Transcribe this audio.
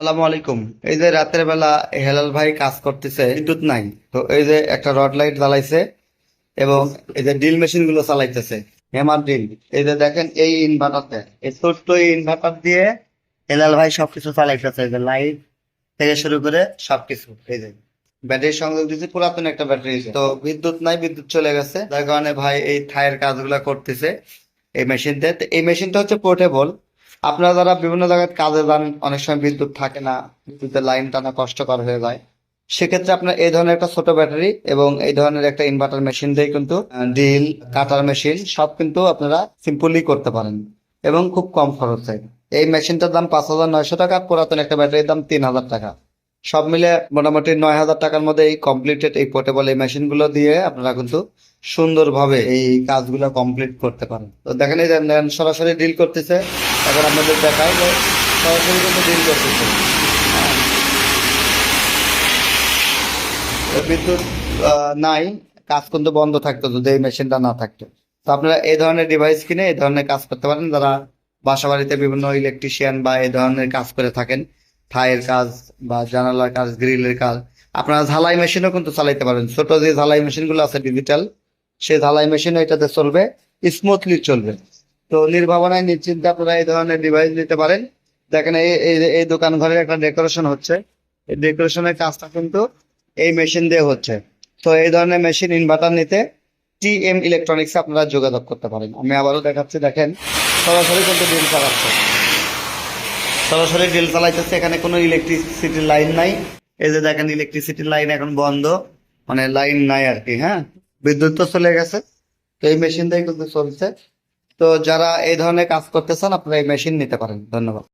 আসসালামু আলাইকুম। এই যে রাতের বেলা হেলাল ভাই কাজ করতেছে, বিদ্যুৎ নাই। তো এই যে একটা রড লাইট জ্বালাইছে এবং এই যে ড্রিল মেশিনগুলো চালাইতেছে হেমার ড্রিল। এই যে দেখেন এই ইনভার্টারটা, এই ছোট্ট ইনভার্টার দিয়ে হেলাল ভাই সবকিছু চালাইতেছে, এই যে লাইট থেকে শুরু করে সবকিছু, এই যে। ব্যাটারি সংযোগ দিয়েছে, পুরাতন একটা ব্যাটারি তো বিদ্যুৎ নাই, বিদ্যুৎ চলে গেছে। যার কারণে ভাই এই থায়ের কাজগুলো করতেছে এই মেশিন দিয়ে এই মেশিনটা হচ্ছে পোর্টেবল। আপনারা যারা বিভিন্ন জায়গায় কাজে যান, অনেক সময় বিদ্যুৎ থাকে না, বিদ্যুতের লাইন টানা কষ্টকর হয়ে যায়। সেক্ষেত্রে আপনার এই ধরনের একটা ছোট ব্যাটারি এবং এই ধরনের একটা ইনভার্টার মেশিন দিয়ে কিন্তু ডিল কাটার মেশিন সব কিন্তু আপনারা সিম্পলি করতে পারেন এবং খুব কম খরচে। এই মেশিনটার দাম পাঁচ হাজার নয়শো টাকা পুরাতন একটা ব্যাটারির দাম তিন হাজার টাকা। সব মিলে মোটামুটি নয় হাজার টাকার মধ্যে এই কমপ্লিটেড এই পোর্টেবল এই মেশিনগুলো দিয়ে আপনারা কিন্তু সুন্দরভাবে এই কাজগুলো কমপ্লিট করতে পারেন। তো দেখেন এই সরাসরি ডিল করতেছে। এখন আপনাদের দেখাই যে সরাসরি কিন্তু ডিল করতেছে। হ্যাঁ। বিদ্যুৎ নাই কাজ কিন্তু বন্ধ থাকতো, যদি এই মেশিনটা না থাকতো। তো আপনারা এই ধরনের ডিভাইস কিনে এই ধরনের কাজ করতে পারেন। যারা বাসা বাড়িতে বিভিন্ন ইলেকট্রিশিয়ান বা এই ধরনের কাজ করে থাকেন থায়ের কাজ বা জানালার কাজ, গ্রিলের কাজ, আপনারা ঝালাই মেশিনও কিন্তু চালাইতে পারেন। ছোট যে ঝালাই মেশিনগুলো আছে ডিজিটাল সেই ঝালাই মেশিনও এটাতে চলবে স্মুথলি চলবে। তো নির্ভাবনায়, নিশ্চিন্তে আপনারা এই ধরনের ডিভাইস নিতে পারেন। দেখেন এই, এই- দোকান ঘরের একটা ডেকোরেশন হচ্ছে। এই ডেকোরেশনের কাজটা কিন্তু এই মেশিন দিয়ে হচ্ছে। তো এই ধরনের মেশিন ইনভার্টার নিতে টি এম ইলেকট্রনিক্স আপনারা যোগাযোগ করতে পারেন। আমি আবারও দেখাচ্ছি, দেখেন। সরাসরি কিন্তু ডিল চালাচ্ছে। সরাসরি ডিল চালাইতেছে, এখানে কোনো ইলেকট্রিসিটির লাইন নাই। এই যে দেখেন ইলেকট্রিসিটির লাইন এখন বন্ধ। মানে লাইন নাই আর কি হ্যাঁ? বিদ্যুৎ তো চলে গেছে। তো এই মেশিন দিয়ে কিন্তু চলছে। তো যারা এই ধরনের কাজ করতে চান আপনারা এই মেশিন নিতে পারেন। ধন্যবাদ।